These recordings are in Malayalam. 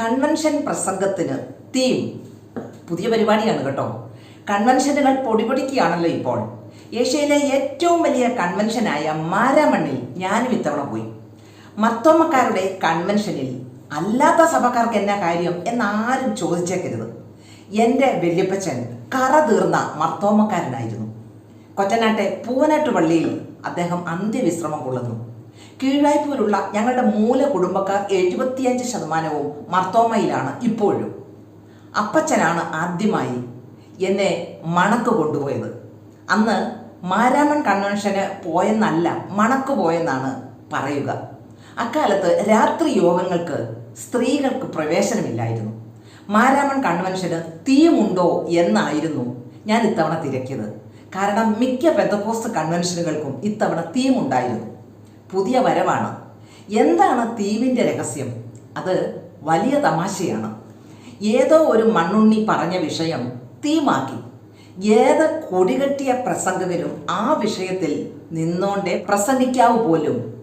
കൺവെൻഷൻ പ്രസംഗത്തിന് തീം പുതിയ പരിപാടിയാണ് കേട്ടോ. കൺവെൻഷനുകൾ പൊടിപൊടിക്കുകയാണല്ലോ ഇപ്പോൾ. ഏഷ്യയിലെ ഏറ്റവും വലിയ കൺവെൻഷനായ മാരാമണ്ണിൽ ഞാനും ഇത്തവണ പോയി. മത്തോമ്മക്കാരുടെ കൺവെൻഷനിൽ അല്ലാത്ത സഭക്കാർക്ക് എന്നാ കാര്യം എന്നാരും ചോദിച്ചേക്കരുത്. എന്റെ വല്യപ്പച്ചൻ കറ തീർന്ന മർത്തോമ്മക്കാരനായിരുന്നു കൊറ്റനാട്ടെ പൂവനാട്ടുപള്ളിയിൽ അദ്ദേഹം അന്ത്യവിശ്രമം കൊള്ളുന്നു. കീഴ്വായ്പൂരുള്ള ഞങ്ങളുടെ മൂല കുടുംബക്കാർ എഴുപത്തിയഞ്ച് ശതമാനവും മർത്തോമയിലാണ് ഇപ്പോഴും. അപ്പച്ചനാണ് ആദ്യമായി എന്നെ മണക്ക് കൊണ്ടുപോയത്. അന്ന് മാരാമൻ കൺവെൻഷന് പോയെന്നല്ല മണക്ക് പോയെന്നാണ് പറയുക. അക്കാലത്ത് രാത്രി യോഗങ്ങൾക്ക് സ്ത്രീകൾക്ക് പ്രവേശനമില്ലായിരുന്നു. മാരാമൺ കൺവെൻഷന് തീമുണ്ടോ എന്നായിരുന്നു ഞാൻ ഇത്തവണ തിരക്കിയത്. കാരണം മിക്ക പെന്തക്കോസ്ത് കൺവെൻഷനുകൾക്കും ഇത്തവണ തീമുണ്ടായിരുന്നു പുതിയ വരവാണ്. എന്താണ് തീവിന്റെ രഹസ്യം? അത് വലിയ തമാശയാണ്. ഏതോ ഒരു മണ്ണുണ്ണി പറഞ്ഞ വിഷയം തീമാക്കി. ഏത് കൊടികെട്ടിയ പ്രസംഗകരും ആ വിഷയത്തിൽ നിന്നോണ്ടേ പ്രസംഗിക്കാവൂ പോലും.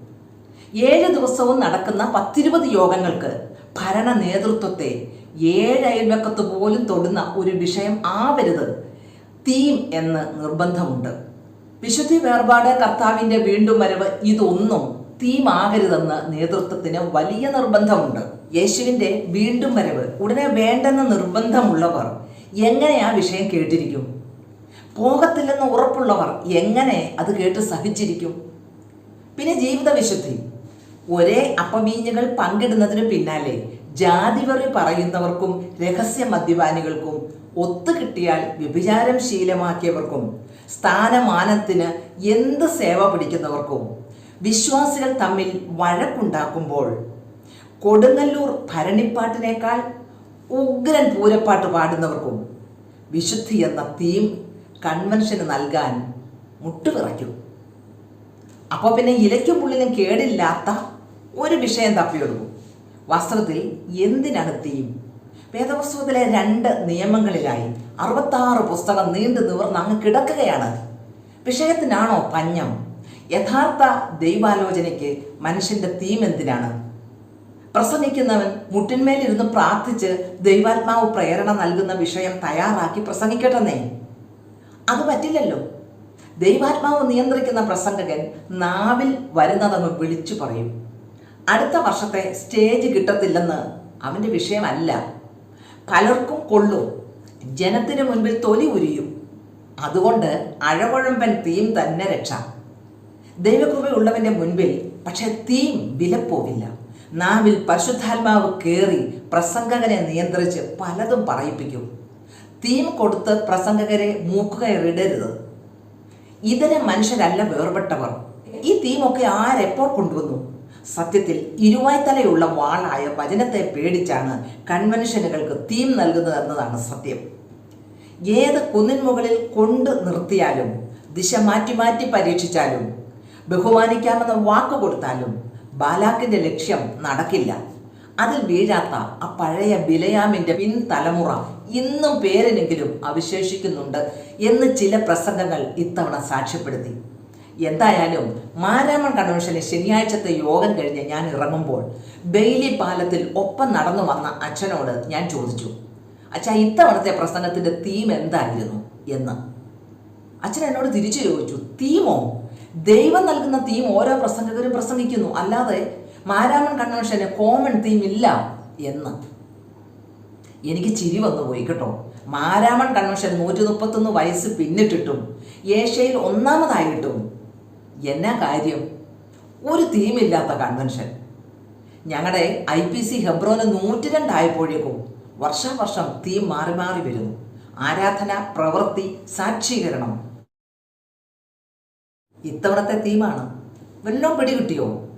ഏഴ് ദിവസവും നടക്കുന്ന പത്തിരുപത് യോഗങ്ങൾക്ക് ഭരണ നേതൃത്വത്തെ ഏഴ് അയൽവക്കത്ത് പോലും തൊടുന്ന ഒരു വിഷയം ആവരുത്. തീം എന്ന് നിർബന്ധമുണ്ട്. വിശുദ്ധി വേർപാട് കർത്താവിന്റെ വീണ്ടും വരവ് ഇതൊന്നും തീമാകരുതെന്ന് നേതൃത്വത്തിന് വലിയ നിർബന്ധമുണ്ട്. യേശുവിന്റെ വീണ്ടും വരവ് ഉടനെ വേണ്ടെന്ന് നിർബന്ധമുള്ളവർ എങ്ങനെ ആ വിഷയം കേട്ടിരിക്കും? പോകത്തില്ലെന്ന് ഉറപ്പുള്ളവർ എങ്ങനെ അത് കേട്ട് സഹിച്ചിരിക്കും? പിന്നെ ജീവിത വിശുദ്ധി ഒരേ അപ്പമീഞ്ഞുകൾ പങ്കിടുന്നതിന് പിന്നാലെ ജാതിവറി പറയുന്നവർക്കും രഹസ്യ മദ്യപാനികൾക്കും ഒത്തുകിട്ടിയാൽ വ്യഭിചാരം ശീലമാക്കിയവർക്കും സ്ഥാനമാനത്തിന് എന്ത് സേവ പിടിക്കുന്നവർക്കും വിശ്വാസികൾ തമ്മിൽ വഴക്കുണ്ടാക്കുമ്പോൾ കൊടുങ്ങല്ലൂർ ഭരണിപ്പാട്ടിനേക്കാൾ ഉഗ്രൻ പൂരപ്പാട്ട് പാടുന്നവർക്കും വിശുദ്ധി എന്ന തീം കൺവെൻഷന് നൽകാൻ മുട്ടുപിറയ്ക്കും അപ്പോൾ പിന്നെ ഇലയ്ക്കും പുള്ളിനും കേടില്ലാത്ത ഒരു വിഷയം തപ്പിയെടുക്കും. വസ്ത്രത്തിൽ എന്തിനാണ് തീം വേദപുസ്തകത്തിലെ രണ്ട് നിയമങ്ങളിലായി അറുപത്താറ് പുസ്തകം നീണ്ടു നിവർന്ന് അങ്ങ് കിടക്കുകയാണ്. വിഷയത്തിനാണോ പഞ്ഞം? യഥാർത്ഥ ദൈവാലോചനയ്ക്ക് മനുഷ്യന്റെ തീം എന്തിനാണ്? പ്രസംഗിക്കുന്നവൻ മുട്ടിന്മേലിരുന്ന് പ്രാർത്ഥിച്ച് ദൈവാത്മാവ് പ്രേരണ നൽകുന്ന വിഷയം തയ്യാറാക്കി പ്രസംഗിക്കട്ടെന്നേ. അത് പറ്റില്ലല്ലോ. ദൈവാത്മാവ് നിയന്ത്രിക്കുന്ന പ്രസംഗകൻ നാവിൽ വരുന്നതങ്ങ് വിളിച്ചു പറയും. അടുത്ത വർഷത്തെ സ്റ്റേജ് കിട്ടത്തില്ലെന്ന് അവന്റെ വിഷയമല്ല. പലർക്കും കൊള്ളും. ജനത്തിന് മുൻപിൽ തൊലി ഉരിയും. അതുകൊണ്ട് അഴവഴമ്പൻ തീം തന്നെ രക്ഷ. ദൈവകൃപയുള്ളവന്റെ മുൻപിൽ പക്ഷെ തീം വിലപ്പോവില്ല. നാവിൽ പരിശുദ്ധാത്മാവ് കയറി പ്രസംഗകനെ നിയന്ത്രിച്ച് പലതും പറയിപ്പിക്കും. തീം കൊടുത്ത് പ്രസംഗകരെ മൂക്കുകയറിടരുത് ഇതര മനുഷ്യരല്ല വേർപെട്ടവർ. ഈ തീമൊക്കെ ആരെപ്പോൾ കൊണ്ടുവന്നു? സത്യത്തിൽ ഇരുവായ്ത്തലയുള്ള വാളായ വചനത്തെ പേടിച്ചാണ് കൺവെൻഷനുകൾക്ക് തീം നൽകുന്നത് എന്നതാണ് സത്യം. ഏത് കുന്നിൻ മുകളിൽ കൊണ്ട് നിർത്തിയാലും ദിശ മാറ്റി മാറ്റി പരീക്ഷിച്ചാലും ബഹുമാനിക്കാമെന്ന വാക്ക് കൊടുത്താലും ബാലാക്കിന്റെ ലക്ഷ്യം നടക്കില്ല. അതിൽ വീഴാത്ത ആ പഴയ ബിലയാമിന്റെ പിൻതലമുറ ഇന്നും പേരിനെങ്കിലും അവശേഷിക്കുന്നുണ്ട് എന്ന് ചില പ്രസംഗങ്ങൾ ഇത്തവണ സാക്ഷ്യപ്പെടുത്തി. എന്തായാലും മാരാമൺ കൺവെൻഷന് ശനിയാഴ്ചത്തെ യോഗം കഴിഞ്ഞ് ഞാൻ ഇറങ്ങുമ്പോൾ ബെയിലി പാലത്തിൽ ഒപ്പം നടന്നു വന്ന അച്ഛനോട് ഞാൻ ചോദിച്ചു അച്ഛാ ഇത്തവണത്തെ പ്രസംഗത്തിന്റെ തീം എന്തായിരുന്നു? എന്ന്. അച്ഛൻ എന്നോട് തിരിച്ചു ചോദിച്ചു തീമോ ദൈവം നൽകുന്ന തീം ഓരോ പ്രസംഗകരും പ്രസംഗിക്കുന്നു അല്ലാതെ മാരാമൺ കൺവെൻഷന് കോമൺ തീം ഇല്ല. എന്ന്. എനിക്ക് ചിരി വന്നു പോയി കേട്ടോ. മാരാമൺ കൺവെൻഷൻ നൂറ്റി മുപ്പത്തൊന്ന് വയസ്സ് പിന്നിട്ടിട്ടും ഏഷ്യയിൽ ഒന്നാമതായിട്ടും എന്നാ കാര്യം? ഒരു തീമില്ലാത്ത കൺവെൻഷൻ. ഞങ്ങളുടെ ഐ പി സി ഹെബ്രോന് നൂറ്റി രണ്ടായപ്പോഴേക്കും വർഷാവർഷം തീം മാറി മാറി വരുന്നു. ആരാധന പ്രവൃത്തി സാക്ഷീകരണം. ഇത്തവണത്തെ തീമാണ്. വല്ലതും പിടികിട്ടിയോ?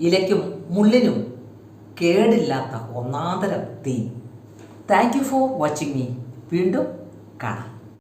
ഇലയ്ക്കും മുള്ളിനും കേടില്ലാത്ത ഒന്നാന്തരം theme. Thank you for watching me. വീണ്ടും കാണാം.